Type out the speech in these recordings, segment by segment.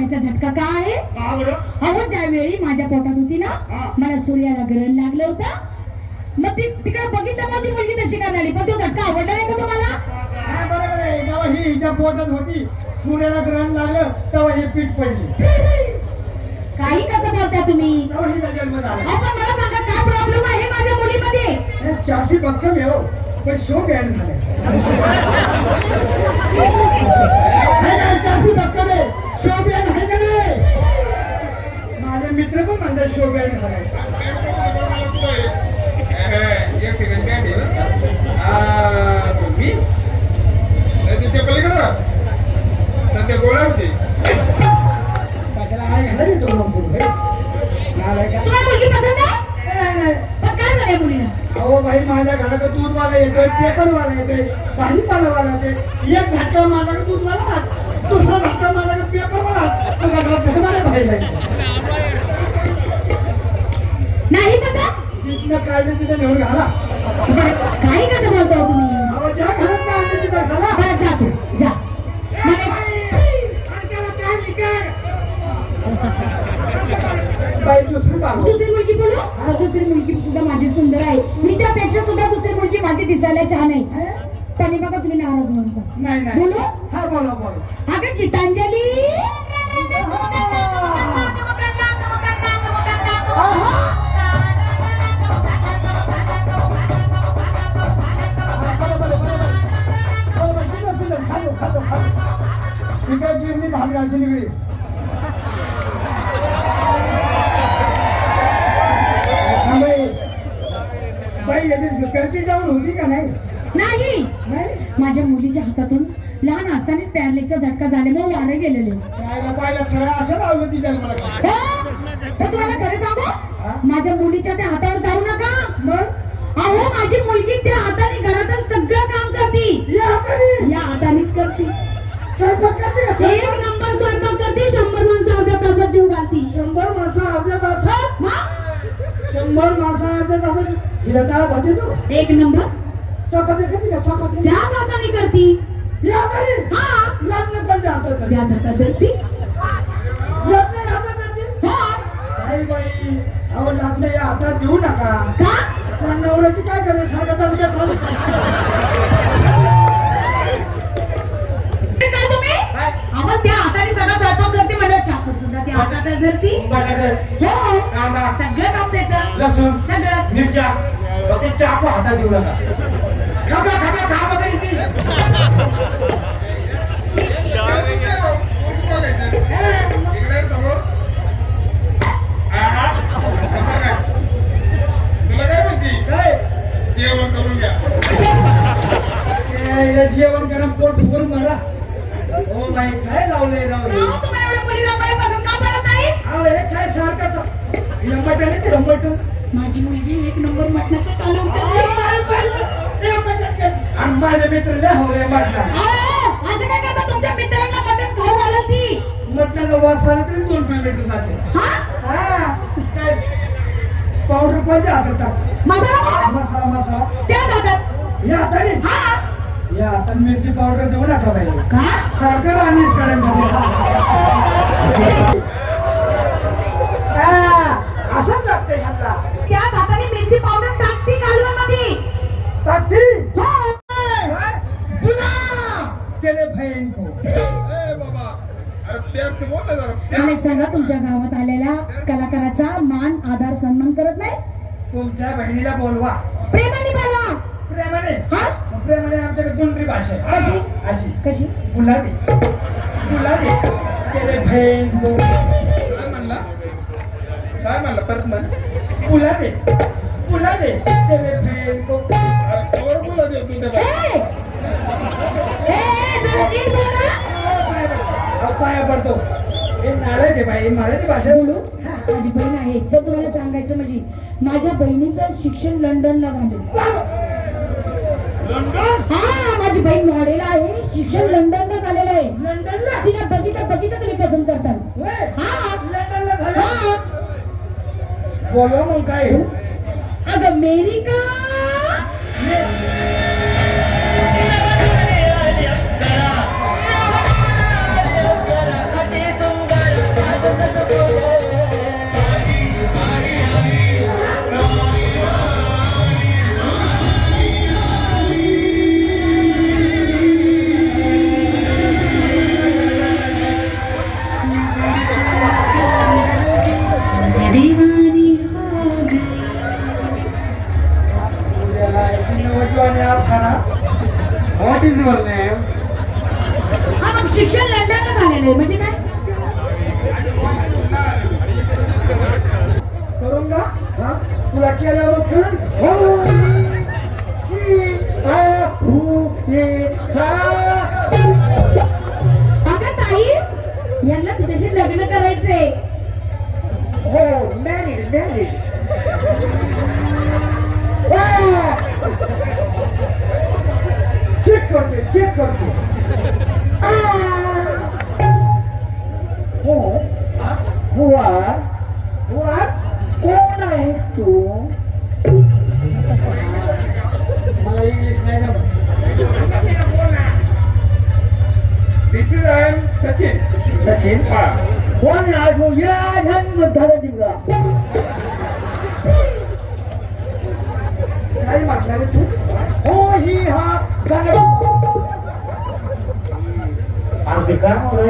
पाण्याचा झटका का आहे? अहो ज्यावेळी माझ्या पोटात होती ना. मला सूर्याला ग्रहण लागलं होतं. मग ती तिकडे बघितलं मग ती मुलगी तशी का झाली पण तो झटका आवडला नाही का तुम्हाला? हिच्या पोटात होती सूर्याला ग्रहण लागलं तेव्हा ही पीठ पडली. काही कसं बोलता तुम्ही? आपण मला सांगा काय प्रॉब्लेम आहे माझ्या मुलीमध्ये? हे चारशे आहे हो. पण शो बॅन झालाय? चारशे आहे शो बॅन आहे का नाही? माझे मित्र पण म्हणतात शो बॅन झालाय सध्या गोळा होते कशाला आहे घाला तो मग पुढे तुम्हाला मुलगी पसंत आहे? नाही, नाही. पण काय झालंय मुलीला? अहो भाई माझ्या घरात दूधवाला येतोय पेपरवाला येतोय भाजीपालावाला येतोय. एक मारला का दूधवाला दुसरा झटका मारला का पेपरवाला हात तो घरात धर्माला भाई नाही कसं जिथनं काढलं तिथं नेऊन घाला. बरं, काही कसं बोलता हो तुम्ही? अहो ज्या घरात काढलं तिथं घाला. बरं जा तू जा. मला बाई दुसरी बाबू. दुसरी मुलगी बोलू? हा, दुसरी मुलगी सुद्धा माझी सुंदर आहे. हिच्यापेक्षा सुद्धा दुसरी मुलगी माझी दिसायला छान आहे. पण हे बघा तुम्ही नाराज म्हणता नाही नाही. बोलू? हा बोला बोला अगं असं लावलं ती जन्माला हो? हो, तुम्हाला खरं सांगू? माझ्या मुलीच्या त्या हातावर जाऊ नका. मग? अहो माझी मुलगी त्या हाताने घरातून सगळं काम करते. या हाताने? या हातानेच करते. स्वयंपाक करते? एक नंबर स्वयंपाक करते शंभर माणसं अर्ध्या तासात जीव घालती. शंभर माणसं अर्ध्या तासात? मग शंभर माणसं अर्ध्या तासात? डाळ भाजी तो एक नंबर. चपाती करते का? चपाती? त्याच हाताने करती. या हाताने? हा. लग्न कोणत्या हातात करते? त्याच हातात धरती लग्न या हातात करते? हा नाही बाई अहो लग्न या हातात देऊ नका. का? पण नवऱ्याची काय करेल सारखा. ते त्या हाताने सगळं स्वयंपाक करते म्हणजे चाकर सुद्धा त्या हातातच धरती. बटाटे हो. कांदा सगळं काम देतं. लसूण सगळं. मिरच्या. फक्त चाकू हातात देऊ नका. खबा खबा खा बघा इथे इकडे समोर आहा. तुला काय म्हणती काय जेवण करून घ्या. जेवण गरम पोट फुगून मारा हो बाई काय लावलंय लावलंय मला नाही? हे काय सारखं मटण येते मटण माझी मुलगी एक नंबर मटणाचं कालवण आणि माझे मित्र लय हवले मटणा असं काय करता? तुमच्या मित्रांना मटण खाऊ घालत ती मटणाला वास आला तरी दोन किलोमीटर जाते. हा? हा काय? पावडर कोणत्या हातात टाक मसाला पावडर मसाला मसाला त्या हातात या हाताने हा. या हाताने मिरची पावडर देऊ नका बाई का? सारखं असंच लागते ह्याला हाताने मिरची पावडर टाकती कालवणमध्ये टाकती. तुला केले बहीण को ए बाबा. अरे प्यार से बोल ना जरा. मला एक सांगा तुमच्या गावात म्हणला परत म्हण. गुलाबी गुलाबी केले बहीण को अरे कवर बोला दे तू त्याला. पाया पडतो. हे नारळ आहे बाई मराठी भाषा बोलू? माझी बहीण आहे. तर तुम्हाला सांगायचं म्हणजे माझ्या बहिणीचं शिक्षण लंडनला झालं. लंडन? हा माझी बहीण मॉडेल आहे. शिक्षण लंडनला झालेलं आहे. लंडनला? तिला बघितलं बघितलं तुम्ही पसंत करता. होय? हा. लंडनला झालं हा बोलवा मग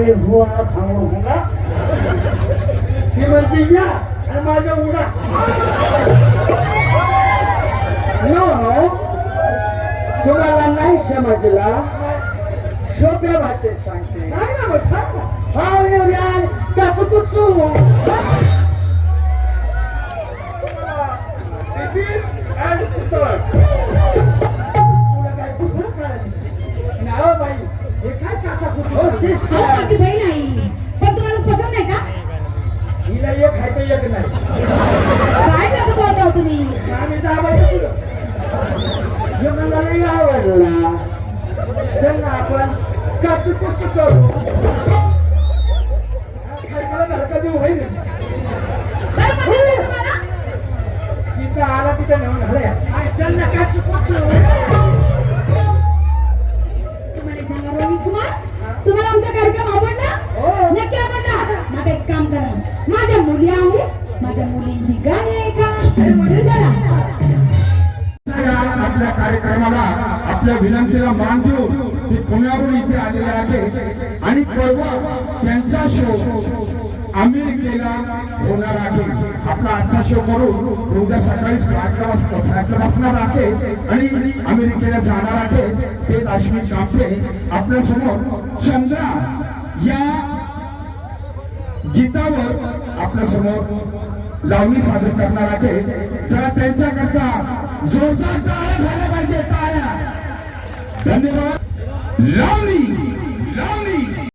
काय म्हणाले हुआ खाऊ हुआ ती म्हणते या आणि माझ्या उडा. तुम्हाला नाही समजला? सोप्या भाषेत सांगते. काय ना मग सांग ना. हा यार टाकू तू तुला अहो माझी बहीण आहे? पण तुम्हाला पसंत आहे का? हिला एक खायचं एक नाही. काय कसं बोलता हो तुम्ही? आम्ही दाबायचं तुला मला नाही आवडला. चल ना आपण काचू कुचू करू. खायला धडका देऊ होईल बरं पसंत आहे तुम्हाला? तिथं आला तिथं नेऊन घालया. चल ना काय चुकवत माझ्या मुली आहे माझ्या मुलींची गाणी ऐका आपल्या कार्यक्रमाला आपल्या विनंतीला मान देऊ ते पुण्यावरून इथे आलेले आहे. आणि परवा त्यांचा शो अमेरिकेला होणार आहे. आपला आजचा शो करून उद्या सकाळी कार्यक्रम असणार आहे. आणि अमेरिकेला जाणार आहे. ते अश्विन कापले आपल्यासमोर चंद्रा या गीतावर आपल्यासमोर लावणी सादर करणार आहे. जरा त्यांच्याकरता जोरदार टाळ्या झाल्या पाहिजे टाळ्या. धन्यवाद. लावणी लावणी.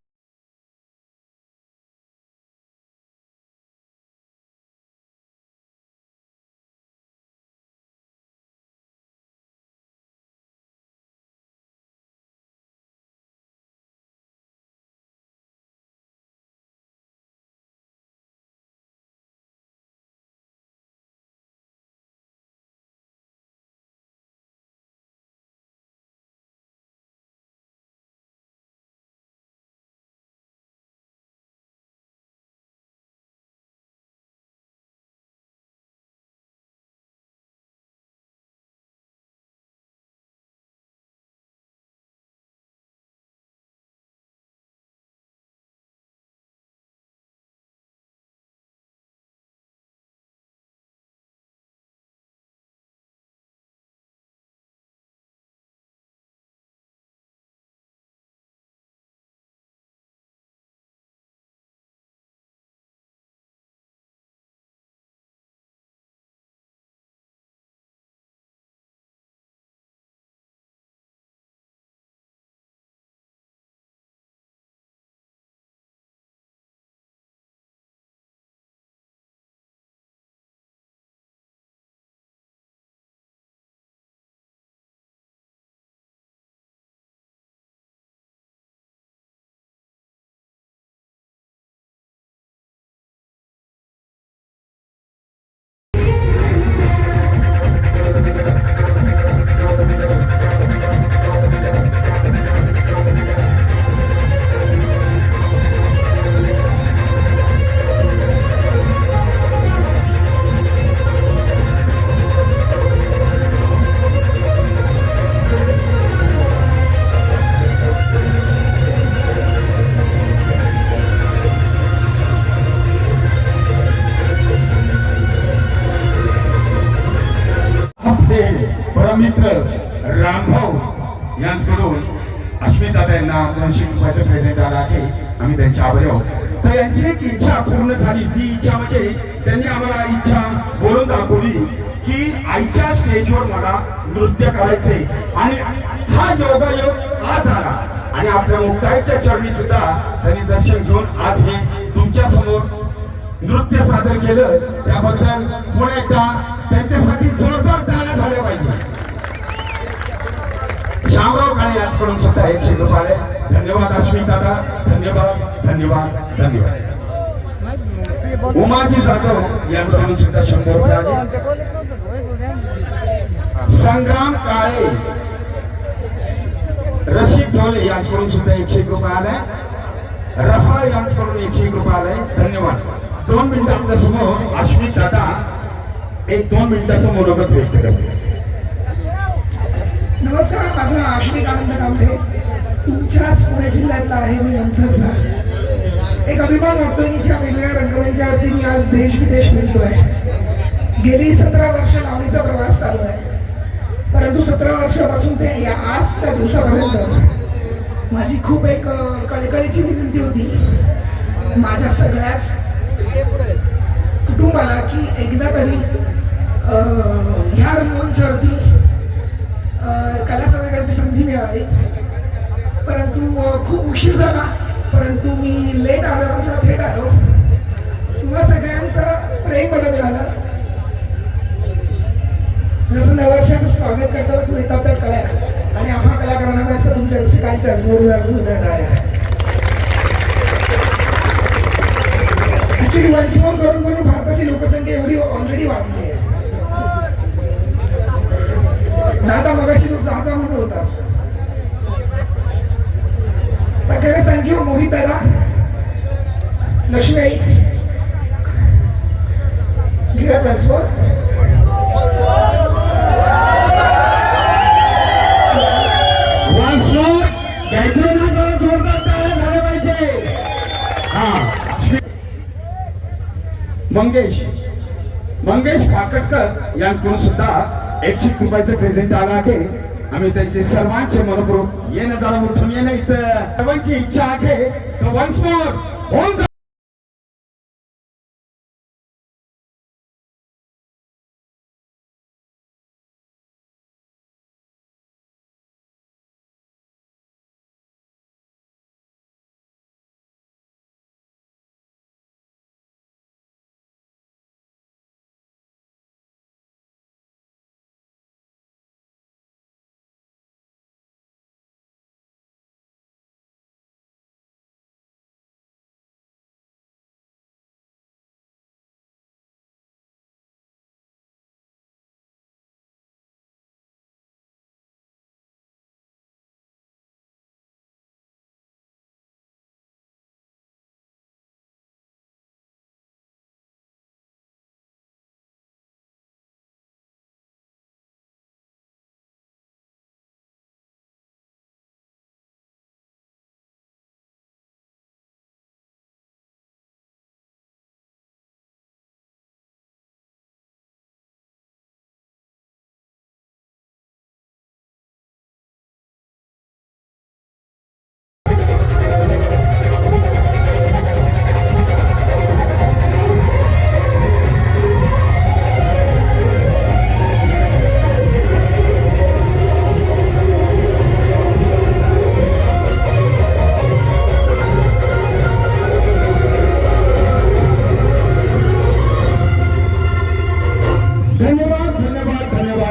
नृत्य करायचे. आणि हा योगायोग आज आला. आणि आपल्या मुक्ताईच्या चरणी सुद्धा त्यांनी दर्शन घेऊन आज हे तुमच्यासमोर नृत्य सादर केलं. त्याबद्दल पुन्हा एकदा त्यांच्यासाठी जोरदार टाळ्या झाल्या पाहिजे. श्यामराव काळे याचकडून सुद्धा एकशे रुपये धन्यवाद अश्विन दादा. धन्यवाद धन्यवाद धन्यवाद. उमाजी जाधव यांच्याकडून सुद्धा शंभर रुपये आले. संग्राम काळे. रसिक झोले यांच्याकडून सुद्धा एकशे एक रुपये आलाय रसा यांच्याकडून एकशे एक रुपये आलाय धन्यवाद. दोन मिनिटं आपल्यासमोर अश्विन दादा. एक दोन मिनिटाचं मनोगत व्यक्त करते. नमस्कार माझं नाव अश्विक आनंद कांबळे तुमच्याच पुणे जिल्ह्यातला आहे मी मंचरचा एक अभिमान वाटतोय की ज्या वेगवेगळ्या रंगमंचावरती मी आज देश विदेश फिरतोय. गेली सतरा वर्ष लावणीचा प्रवास चालू आहे. परंतु सतरा वर्षापासून ते या आजच्या दिवसापर्यंत माझी खूप एक कळकळीची विनंती होती माझ्या सगळ्याच कुटुंबाला की एकदा तरी ह्या रंगमंचावरती कला सादर करण्याची संधी मिळाली परंतु खूप उशीर झाला. परंतु मी लेट आलो किंवा थेट आलो. तुम्हा सगळ्यांचं प्रेम मला मिळालं. जसं नववर्षाचं स्वागत करतो तू येतात कळा कळ्या आणि आम्हा कलाकारांना असं तुमच्या रसिकांच्या जोरदार जोरदार टाळ्या ऍक्च्युली वन्स मोर करून करून भारताची लोकसंख्या एवढी ऑलरेडी वाढली आहे. दादा मगाशी तू जा जा म्हणत होतास खरं थँक्यू मोहित दादा लक्ष्मी आई गिरा मंगेश. मंगेश काकटकर यांच्याकडून सुद्धा एकशे रुपयाचं प्रेझेंट आला आहे. आम्ही त्यांचे सर्वांचे मनपूर्वक येणं जरा उठून येणं इथं. सर्वांची इच्छा आहे. तर वन्स मोर होऊन जा.